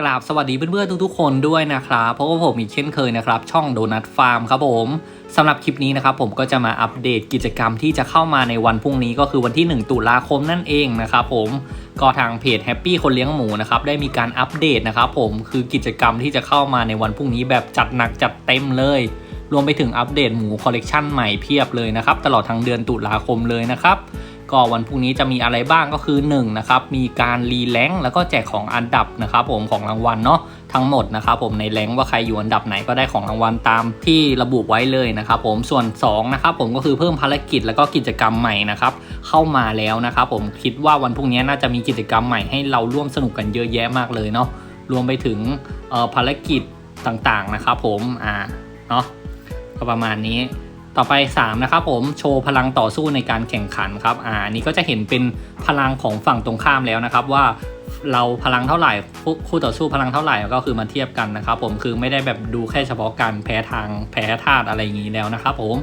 กราบสวัสดีเพื่อนๆทุกๆคนด้วยนะครับเพราะว่าผมอีกเช่นเคยนะครับ ช่องโดนัทฟาร์มครับผมสำหรับคลิปนี้นะครับผมก็จะมาอัปเดตกิจกรรมที่จะเข้ามาในวันพรุ่งนี้ก็คือวันที่ 1 ตุลาคมนั่นเองนะครับผมก็ทางเพจแฮปปี้คนเลี้ยงหมูนะครับได้มีการอัปเดตนะครับผมคือกิจกรรมที่จะเข้ามาในวันพรุ่งนี้แบบจัดหนักจัดเต็มเลย รวมไปถึงอัปเดตหมูคอลเลกชันใหม่เพียบเลยนะครับตลอดทั้งเดือนตุลาคมเลยนะครับ ก็วันพรุ่งนี้จะมีอะไรบ้างก็คือ1นะครับมีการรีแลงแล้วก็แจกของอันดับนะครับผมของรางวัลเนาะทั้งหมดนะครับผมในแรงว่าใครอยู่อันดับไหนก็ได้ของรางวัลตามที่ระบุไว้เลยนะครับผมส่วน2นะครับผมก็คือเพิ่มภารกิจแล้วก็กิจกรรมใหม่นะครับเข้ามาแล้วนะครับผมคิดว่าวันพรุ่งนี้น่าจะมีกิจกรรมใหม่ให้เราร่วมสนุกกันเยอะแยะมากเลยเนาะรวมไปถึงภารกิจต่างๆนะครับผมอ่าเนาะก็ประมาณนี้ ต่อไป 3 นะครับผมโชว์พลังต่อสู้ในการแข่งขันครับอ่านี้ก็จะเห็นเป็นพลังของฝั่งตรงข้ามแล้วนะครับว่าเราพลังเท่าไหร่คู่ต่อสู้พลังเท่าไหร่ก็คือมาเทียบกันนะครับผมคือไม่ได้แบบดูแค่เฉพาะการแพ้ทางแพ้ธาตุอะไรอย่างนี้แล้วนะครับผม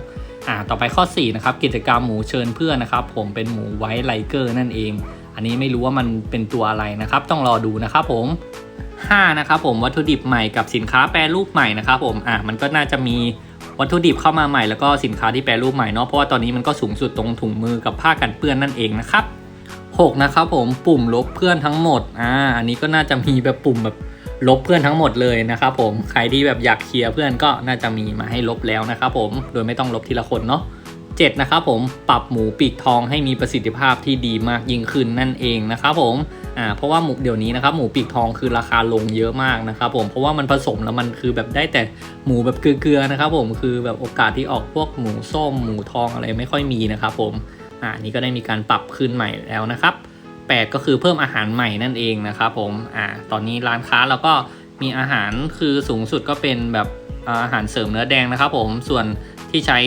อ่าต่อไปข้อ4นะครับกิจกรรมหมูเชิญเพื่อนนะครับผมเป็นหมูไวท์ไลเกอร์นั่นเอง อันนี้ไม่รู้ว่ามันเป็นตัวอะไรนะครับ ต้องรอดูนะครับผม5นะครับผมวัตถุดิบใหม่กับสินค้าแปรรูปใหม่นะครับผมอะมันก็น่าจะมี วัตถุดิบเข้ามาใหม่แล้วก็สินค้าที่แปรรูปใหม่เนาะเพราะว่าตอนนี้มันก็สูงสุดตรงถุงมือกับผ้ากันเปื้อนนั่นเองนะครับ6นะครับผมปุ่มลบเพื่อนทั้งหมดอ่าอันนี้ก็น่าจะมีแบบปุ่มแบบลบเพื่อนทั้งหมดเลยนะครับผมใครที่แบบอยากเคลียร์เพื่อนก็น่าจะมีมาให้ลบแล้วนะครับผมโดยไม่ต้องลบทีละคนเนาะ7นะครับผมปรับหมูปีกทองให้มีประสิทธิภาพที่ดีมากยิ่งขึ้นนั่นเองนะครับผม อ่าเพราะว่าหมูเดี๋ยวนี้นะครับหมูปีกทองคือราคาลงเยอะมากนะครับผมเพราะว่ามันผสมแล้วมันคือแบบได้แต่หมูแบบเกลือๆนะครับผมคือแบบโอกาสที่ออกพวกหมูส้มหมูทองอะไรไม่ค่อยมีนะครับผมอ่านี่ก็ได้มีการปรับขึ้นใหม่แล้วนะครับ8ก็คือเพิ่มอาหารใหม่นั่นเองนะครับผมอ่าตอนนี้ร้านค้าเราก็มีอาหารคือสูงสุดก็เป็นแบบอาหารเสริมเนื้อแดงนะครับผมส่วนที่ใช้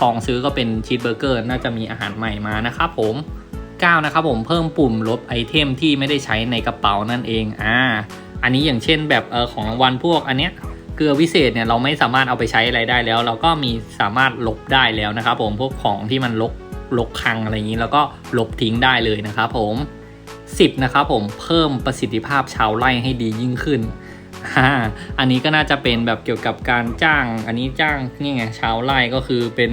ทองซื้อก็เป็นชีสเบอร์เกอร์ น่าจะมีอาหารใหม่มานะครับผม 9 นะครับผมเพิ่มปุ่มลบไอเทมที่ไม่ได้ใช้ในกระเป๋านั่นเองอ่าอันนี้อย่างเช่นแบบเออของรางวัลพวกอันเนี้ยเกลือวิเศษเนี่ยเราไม่สามารถเอาไปใช้อะไรได้แล้ว เราก็มีสามารถลบได้แล้วนะครับผมพวกของที่มันลกลกคังอะไรอย่างนี้แล้วก็ลบทิ้งได้เลยนะครับผม 10นะครับผมเพิ่มประสิทธิภาพชาวไร่ให้ดียิ่งขึ้นอ่าอันนี้ก็น่าจะเป็นแบบเกี่ยวกับการจ้าง อันนี้จ้างนี่ไงชาวไร่ก็คือเป็น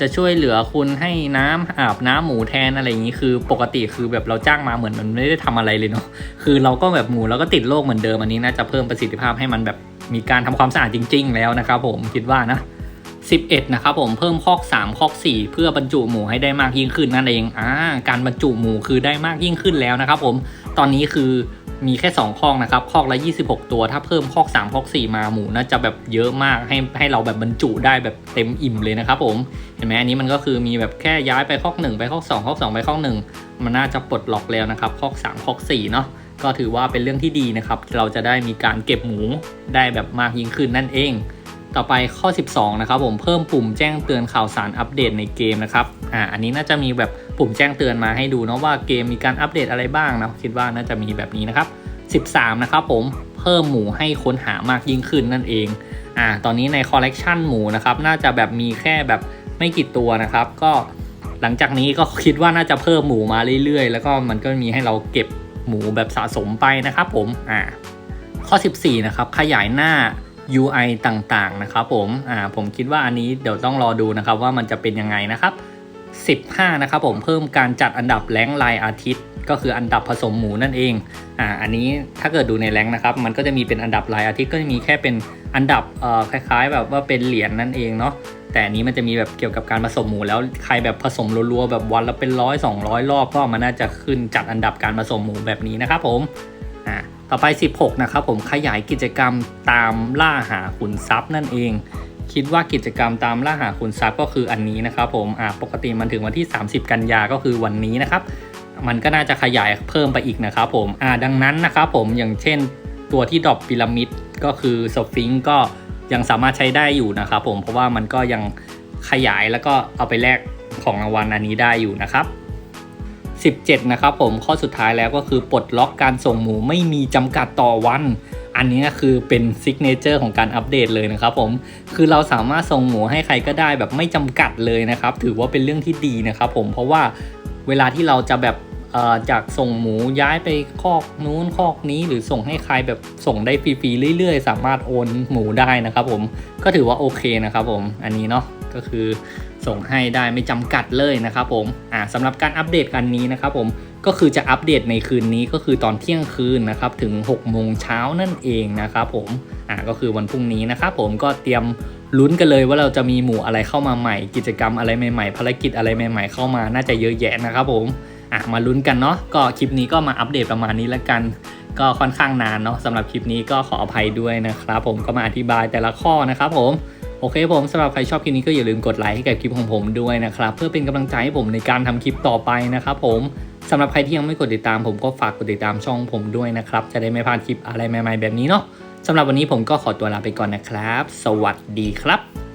จะช่วยเหลือคุณให้น้ำอาบน้ำหมูแทนอะไรอย่างนี้คือปกติคือแบบเราจ้างมาเหมือนมันไม่ได้ทำอะไรเลยเนาะคือเราก็แบบหมูเราก็ติดโรคเหมือนเดิมอันนี้น่าจะเพิ่มประสิทธิภาพให้มันแบบมีการทำความสะอาดจริง ๆ แล้วนะครับผมคิดว่านะ11นะครับผมเพิ่มคอก3คอก 4 เพื่อบรรจุหมูให้ได้มากยิ่งขึ้นนั่นเองอ่าการบรรจุหมูคือได้มากยิ่งขึ้นแล้วนะครับผมตอนนี้คือ มีแค่ 2 คอกนะครับ คอกละ 26 ตัว ถ้าเพิ่มคอก 3 คอก 4 มาหมูน่าจะแบบเยอะมากให้ให้เราแบบบรรจุได้แบบเต็มอิ่มเลยนะครับผมเห็นไหมอันนี้มันก็คือมีแบบแค่ย้ายไปคอก 1 ไปคอก 2 คอก 2 ไปคอก 1 มันน่าจะปลดล็อกแล้วนะครับ คอก 3 คอก 4 เนาะก็ถือว่าเป็นเรื่องที่ดีนะครับ เราจะได้มีการเก็บหมูได้แบบมากยิ่งขึ้นนั่นเอง ต่อไปข้อ 12 นะครับผมเพิ่มปุ่มแจ้งเตือนข่าวสารอัปเดตในเกมนะครับอ่าอันนี้น่าจะมีแบบปุ่มแจ้งเตือนมาให้ดูเนาะว่าเกมมีการอัปเดตอะไรบ้างนะคิดว่าน่าจะมีแบบนี้นะครับ 13 นะครับผมเพิ่มหมูให้ค้นหามากยิ่งขึ้นนั่นเองอ่าตอนนี้ในคอลเลกชันหมูนะครับน่าจะแบบมีแค่แบบไม่กี่ตัวนะครับ ก็หลังจากนี้ก็คิดว่าน่าจะเพิ่มหมูมาเรื่อยๆ แล้วก็มันก็มีให้เราเก็บหมูแบบสะสมไปนะครับผมอ่าข้อ 14 นะครับขยายหน้า UI ต่างๆ นะครับผมอ่าผมคิดว่าอันนี้เดี๋ยวต้องรอดูนะครับว่ามันจะเป็นยังไงนะครับ 15 นะครับผมเพิ่มการจัดอันดับแรงค์รายอาทิตย์ ก็คืออันดับผสมหมูนั่นเองอ่าอันนี้ถ้าเกิดดูในแรงนะครับ มันก็จะมีเป็นอันดับรายอาทิตย์ก็จะมีแค่เป็นอันดับเอ่อคล้าย ๆ แบบว่าเป็นเหรียญนั่นเองเนาะแต่อันนี้มันจะมีแบบเกี่ยวกับการผสมหมูแล้วใครแบบผสมรัวๆแบบวันละเป็นร้อยสองร้อยรอบก็มันน่าจะขึ้นจัดอันดับการผสมหมูแบบนี้นะครับผมอ่า ต่อไป 16 นะครับผมขยายกิจกรรมตามล่าหาขุนทรัพย์นั่นเอง คิดว่ากิจกรรมตามล่าหาขุนทรัพย์ก็คืออันนี้นะครับผมอ่าปกติมันถึงวันที่ 30 กันยาก็คือวันนี้นะครับ มันก็น่าจะขยายเพิ่มไปอีกนะครับผมอ่าดังนั้นนะครับผมอย่างเช่น ตัวที่ดรอปพีระมิดก็คือสฟิงก็ยังสามารถใช้ได้อยู่นะครับผมเพราะว่ามันก็ยังขยายแล้วก็เอาไปแลกของรางวัลอันนี้ได้อยู่นะครับ 17 นะครับผมข้อสุดท้ายแล้วก็คือปลดล็อกการส่งหมูไม่มีจำกัดต่อวัน อันนี้คือเป็นซิกเนเจอร์ของการอัปเดตเลยนะครับผมคือเราสามารถส่งหมูให้ใครก็ได้แบบไม่จำกัดเลยนะครับ ถือว่าเป็นเรื่องที่ดีนะครับผมเพราะว่าเวลาที่เราจะแบบจากส่งหมูย้ายไปคอกนู้นคอกนี้ หรือส่งให้ใครแบบส่งได้ฟรีๆเรื่อยๆ สามารถโอนหมูได้นะครับผมก็ถือว่าโอเคนะครับผมอันนี้เนาะก็คือ ส่งให้ได้ไม่จำกัดเลยนะครับผมอ่าสำหรับการอัปเดตกันนี้นะครับผมก็คือจะอัปเดตในคืนนี้ก็คือตอนเที่ยงคืนนะครับถึง6โมงเช้านั่นเองนะครับผมอ่าก็คือวันพรุ่งนี้นะครับผมก็เตรียมลุ้นกันเลยว่าเราจะมีหมู่อะไรเข้ามาใหม่ กิจกรรมอะไรใหม่ๆ ภารกิจอะไรใหม่ ๆ เข้ามาน่าจะเยอะแยะนะครับผมอะมาลุ้นกันเนาะก็คลิปนี้ก็มาอัปเดตประมาณนี้แล้วกัน ก็ค่อนข้างนานเนาะสำหรับคลิปนี้ก็ขออภัยด้วยนะครับผมก็มาอธิบายแต่ละข้อนะครับผม โอเคผมสำหรับใครชอบคลิปนี้ก็อย่าลืมกดไลค์ให้กับคลิปของผมด้วยนะครับ เพื่อเป็นกำลังใจให้ผมในการทำคลิปต่อไปนะครับผมสำหรับใครที่ยังไม่กดติดตามผมก็ฝากกดติดตามช่องผมด้วยนะครับ จะได้ไม่พลาดคลิปอะไรใหม่ๆแบบนี้เนาะสำหรับวันนี้ผมก็ขอตัวลาไปก่อนนะครับ สวัสดีครับ